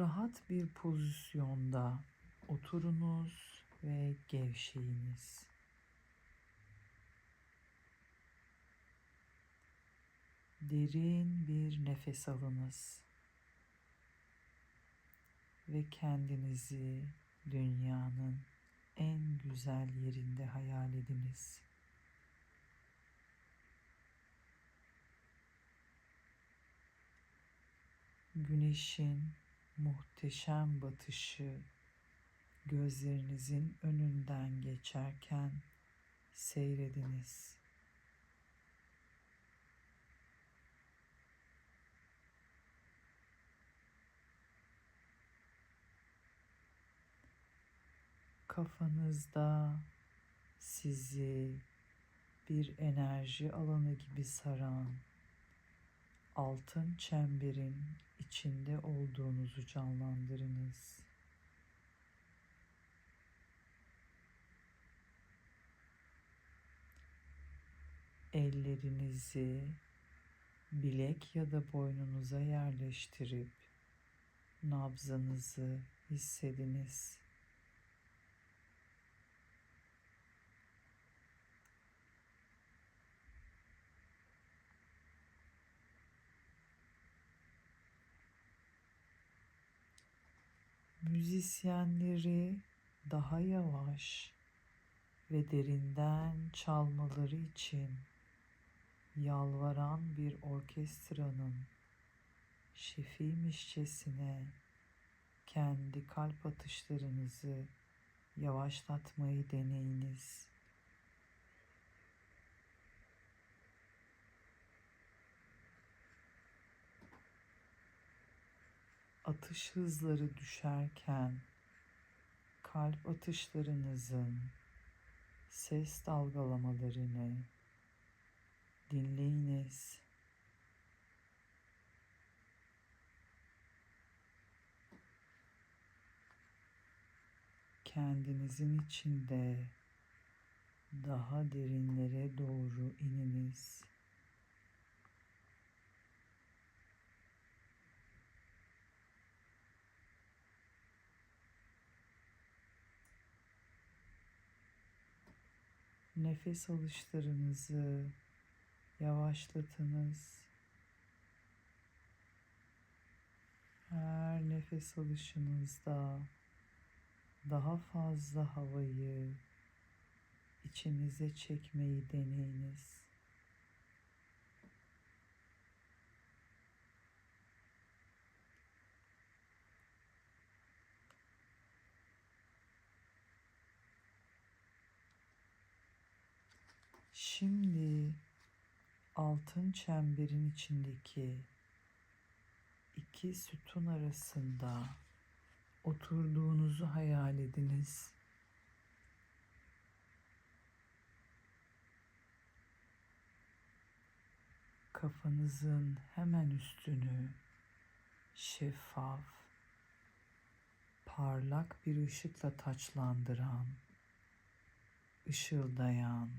Rahat bir pozisyonda oturunuz ve gevşeyiniz. Derin bir nefes alınız ve kendinizi dünyanın en güzel yerinde hayal ediniz. Güneşin muhteşem batışı gözlerinizin önünden geçerken seyrediniz. Kafanızda sizi bir enerji alanı gibi saran altın çemberin içinde olduğunuzu canlandırınız. Ellerinizi bilek ya da boynunuza yerleştirip nabzınızı hissediniz. Müzisyenleri daha yavaş ve derinden çalmaları için yalvaran bir orkestranın şefiymişçesine kendi kalp atışlarınızı yavaşlatmayı deneyiniz. Atış hızları düşerken kalp atışlarınızın ses dalgalamalarını dinleyiniz. Kendinizin içinde daha derinlere doğru ininiz. Nefes alışlarınızı yavaşlatınız. Her nefes alışınızda daha fazla havayı içinize çekmeyi deneyiniz. Şimdi altın çemberin içindeki iki sütun arasında oturduğunuzu hayal ediniz. Kafanızın hemen üstünü şeffaf, parlak bir ışıkla taçlandıran, ışıldayan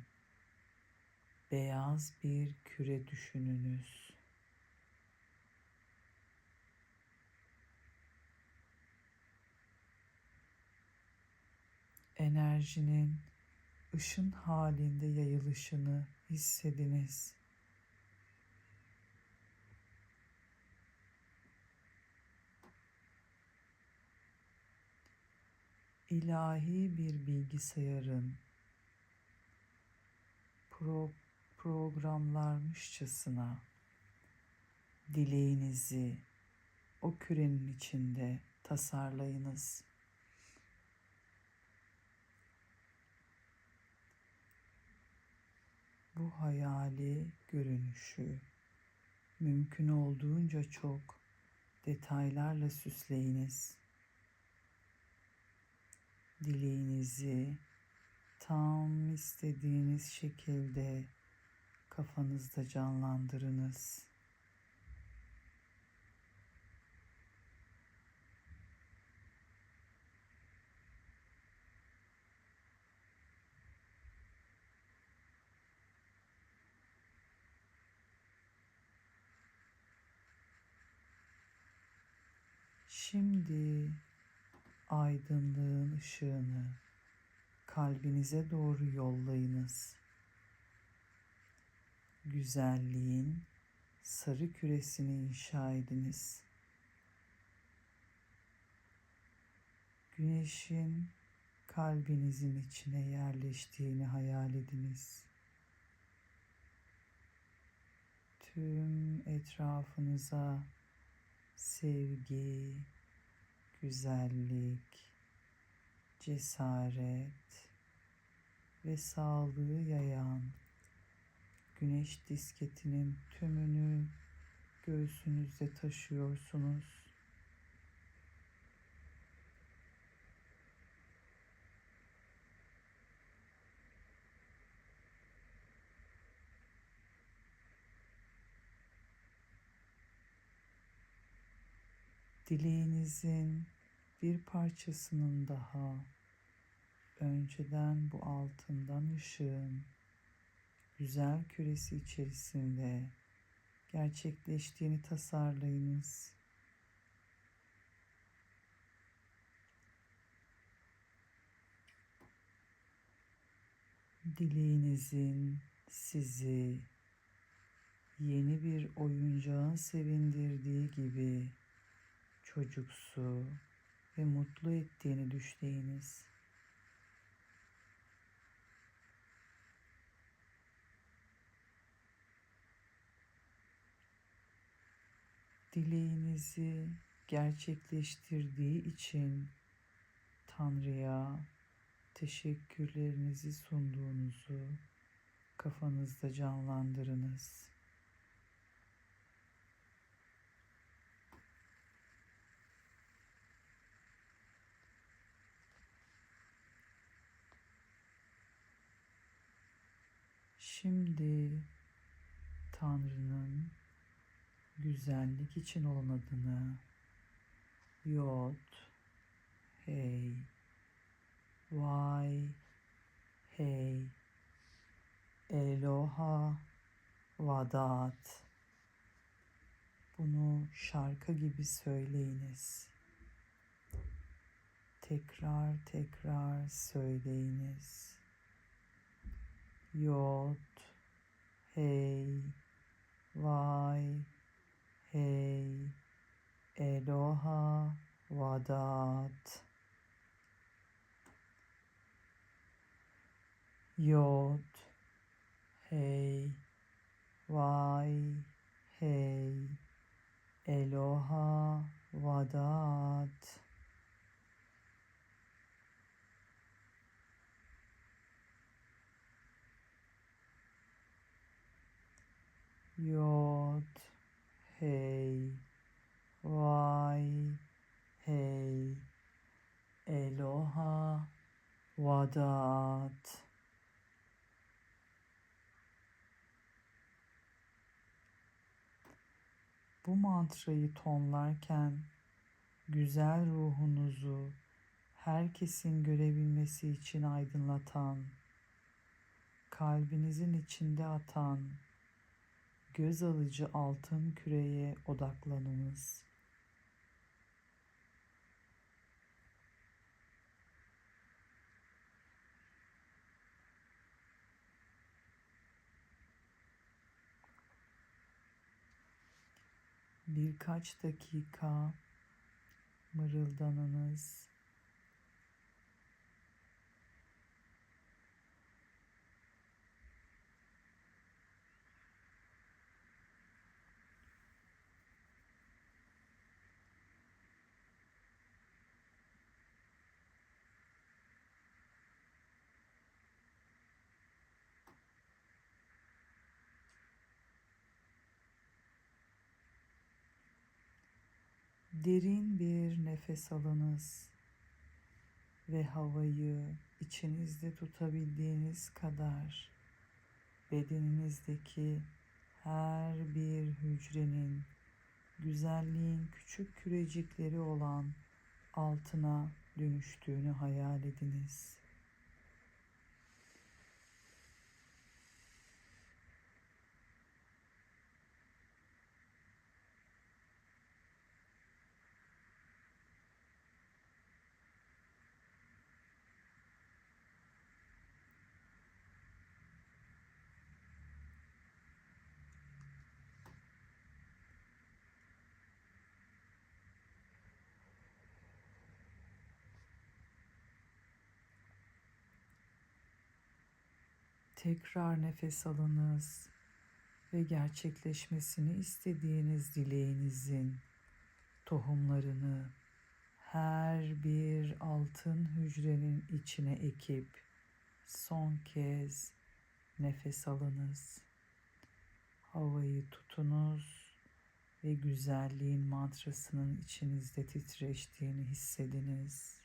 beyaz bir küre düşününüz. Enerjinin ışın halinde yayılışını hissediniz. ilahi bir bilgisayarın pro programlarmışçasına dileğinizi o kürenin içinde tasarlayınız. Bu hayali görünüşü mümkün olduğunca çok detaylarla süsleyiniz. Dileğinizi tam istediğiniz şekilde kafanızda canlandırınız. Şimdi aydınlığın ışığını kalbinize doğru yollayınız. Güzelliğin sarı küresini inşa ediniz. Güneşin kalbinizin içine yerleştiğini hayal ediniz. Tüm etrafınıza sevgi, güzellik, cesaret ve sağlığı yayan güneş disketinin tümünü göğsünüzde taşıyorsunuz. Dileğinizin bir parçasının daha önceden bu altından ışığın güzel küresi içerisinde gerçekleştiğini tasarlayınız. Dileğinizin sizi yeni bir oyuncağın sevindirdiği gibi çocuksu ve mutlu ettiğini düşleyiniz. Dileğinizi gerçekleştirdiği için Tanrı'ya teşekkürlerinizi sunduğunuzu kafanızda canlandırınız. Şimdi Tanrı'nın güzellik için olan adını. Yod, Hey, Vay, Hey, Eloha, Vadat. Bunu şarkı gibi söyleyiniz. Tekrar tekrar söyleyiniz. Yod, Hey, Vay, Hey, Eloha, Vadat. Yod, Hey, Vay, Hey, Eloha, Vadat. Yod, Hey, Vay, Hey, Eloha, Vadat. Bu mantrayı tonlarken güzel ruhunuzu herkesin görebilmesi için aydınlatan, kalbinizin içinde atan göz alıcı altın küreye odaklanınız. Birkaç dakika mırıldanınız. Derin bir nefes alınız ve havayı içinizde tutabildiğiniz kadar bedeninizdeki her bir hücrenin güzelliğin küçük kürecikleri olan altına dönüştüğünü hayal ediniz. Tekrar nefes alınız ve gerçekleşmesini istediğiniz dileğinizin tohumlarını her bir altın hücrenin içine ekip son kez nefes alınız. Havayı tutunuz ve güzelliğin mantrasının içinizde titreştiğini hissediniz.